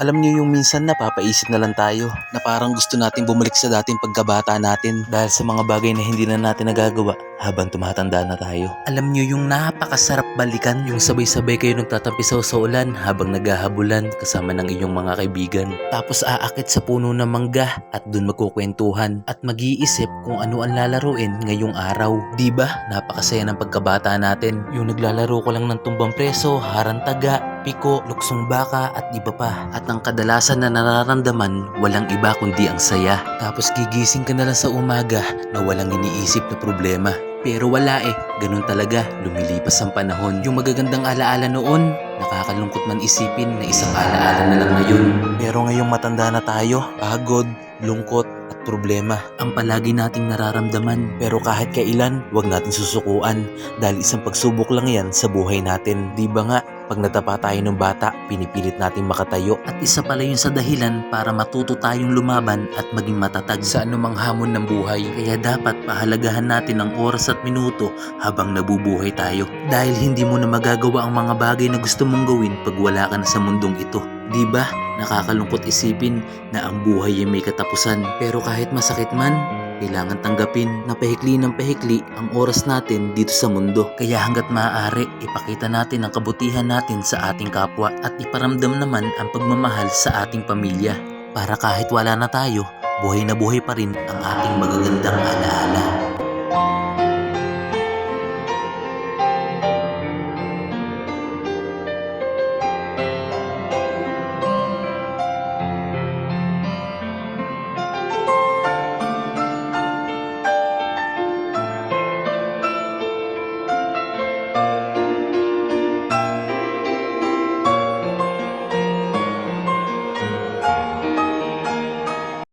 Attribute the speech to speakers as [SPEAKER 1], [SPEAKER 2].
[SPEAKER 1] Alam niyo yung minsan napapaisip na lang tayo na parang gusto natin bumalik sa dating pagkabata natin dahil sa mga bagay na hindi na natin nagagawa habang tumatanda na tayo. Alam niyo yung napakasarap balikan yung sabay-sabay kayo nagtatampisaw sa ulan habang naghahabulan kasama ng inyong mga kaibigan. Tapos aakit sa puno ng mangga at dun magkukwentuhan at mag-iisip kung ano ang lalaruin ngayong araw. Ba? Napakasaya ng pagkabata natin. Yung naglalaro ko lang ng tumbang preso, harantaga, piko, luksong baka at iba pa. At ang kadalasan na nararamdaman, walang iba kundi ang saya. Tapos gigising ka na lang sa umaga na walang iniisip na problema. Pero wala eh, ganun talaga, lumilipas ang panahon. Yung magagandang alaala noon, nakakalungkot man isipin na isang alaala na lang ngayon. Pero ngayong matanda na tayo, pagod, lungkot, at problema ang palagi nating nararamdaman. Pero kahit kailan, wag natin susukuan dahil isang pagsubok lang yan sa buhay natin. Di ba nga, pag natapa tayo ng bata, pinipilit nating makatayo. At isa pala yun sa dahilan para matuto tayong lumaban at maging matatag sa anumang hamon ng buhay. Kaya dapat pahalagahan natin ang oras at minuto habang nabubuhay tayo. Dahil hindi mo na magagawa ang mga bagay na gusto mong gawin pag wala ka na sa mundong ito. Di ba? Nakakalungkot isipin na ang buhay ay may katapusan. Pero kahit masakit man, kailangan tanggapin na pahikli ng pahikli ang oras natin dito sa mundo. Kaya hanggat maaari, ipakita natin ang kabutihan natin sa ating kapwa at iparamdam naman ang pagmamahal sa ating pamilya. Para kahit wala na tayo, buhay na buhay pa rin ang ating magagandang alaala.